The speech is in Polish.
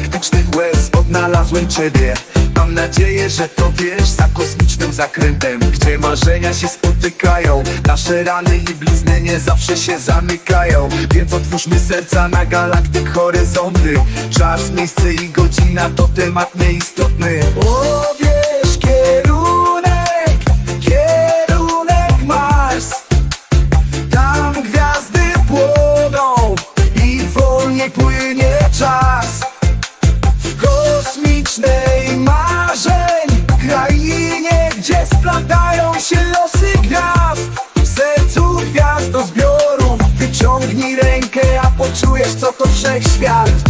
kosmicznych łez odnalazłem Ciebie. Mam nadzieję, że to wiesz za kosmicznym zakrętem Gdzie marzenia się spotykają. Nasze rany i blizny nie zawsze się zamykają. Więc otwórzmy serca na galaktyk horyzonty. Czas, miejsce i godzina to temat nieistotny splatają się losy gwiazd. W sercu gwiazd do zbiorów wyciągnij rękę, a poczujesz co to wszechświat